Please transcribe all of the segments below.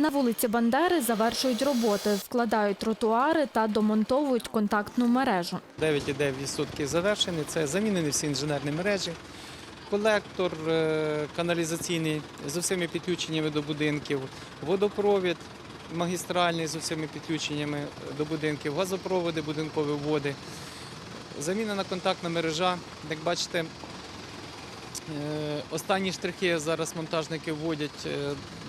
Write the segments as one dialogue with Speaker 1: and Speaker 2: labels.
Speaker 1: На вулиці Бандери завершують роботи, вкладають тротуари та домонтовують контактну мережу.
Speaker 2: 9,9% завершені. Це замінені всі інженерні мережі, колектор е, каналізаційний з усіма підключеннями до будинків, водопровід магістральний з усіма підключеннями до будинків, газопроводи, будинкові води. Замінена контактна мережа. Як бачите, останні штрихи зараз монтажники вводять, е,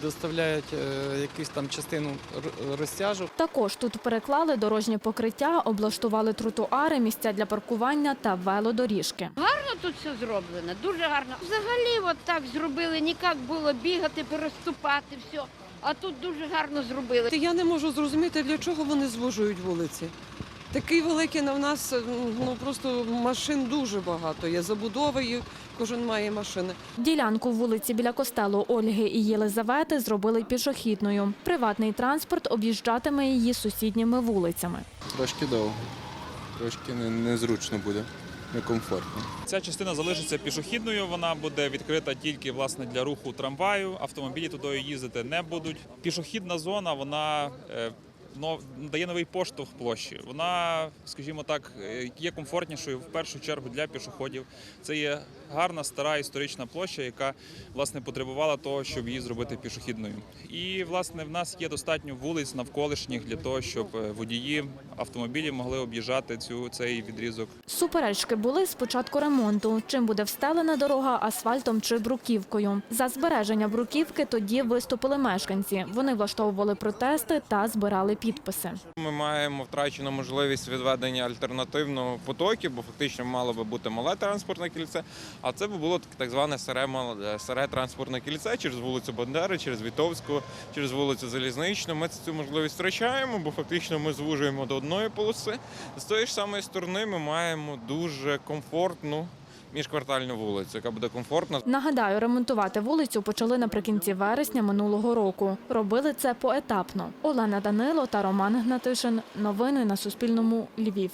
Speaker 2: доставляють е, якусь там частину р- розтяжок.
Speaker 1: Також тут переклали дорожнє покриття, облаштували тротуари, місця для паркування та велодоріжки.
Speaker 3: Гарно тут все зроблено, дуже гарно. Взагалі от так зробили, ніяк було бігати, переступати, все. А тут дуже гарно зробили.
Speaker 4: Я не можу зрозуміти, для чого вони звужують вулиці. Такий великий на в нас ну просто машин дуже багато. Є забудова, і кожен має машини.
Speaker 1: Ділянку вулиці біля костелу Ольги і Єлизавети зробили пішохідною. Приватний транспорт об'їжджатиме її сусідніми вулицями.
Speaker 5: Трошки довго, трошки незручно буде, некомфортно.
Speaker 6: Ця частина залишиться пішохідною. Вона буде відкрита тільки власне для руху трамваю. Автомобілі туди їздити не будуть. Пішохідна зона вона е, дає новий поштовх площі. Вона, скажімо так, е, є комфортнішою в першу чергу для пішоходів. Це є гарна стара історична площа, яка власне потребувала того, щоб її зробити пішохідною. І власне в нас є достатньо вулиць навколишніх для того, щоб е, водії автомобілів могли об'їжджати цю цей відрізок
Speaker 1: Суперечки були з початку ремонту. Чим буде встелена дорога асфальтом чи бруківкою. За збереження бруківки тоді виступили мешканці. Вони влаштовували протести та збирали підписи.
Speaker 7: Ми маємо втрачену можливість відведення альтернативного потоків, бо фактично мало би бути мале транспортне кільце. А це би було так- зване старе, мал- старе транспортне кільце через вулицю Бандери, через Вітовську, через вулицю Залізничну. Ми цю можливість втрачаємо, бо фактично ми звужуємо до одної полоси. З тої ж самої сторони ми маємо дуже комфортну міжквартальну вулицю, яка буде комфортна
Speaker 1: Нагадаю, ремонтувати вулицю почали наприкінці вересня минулого року. Робили це поетапно. Олена Данило та Роман Гнатишин. Новини на Суспільному. Львів.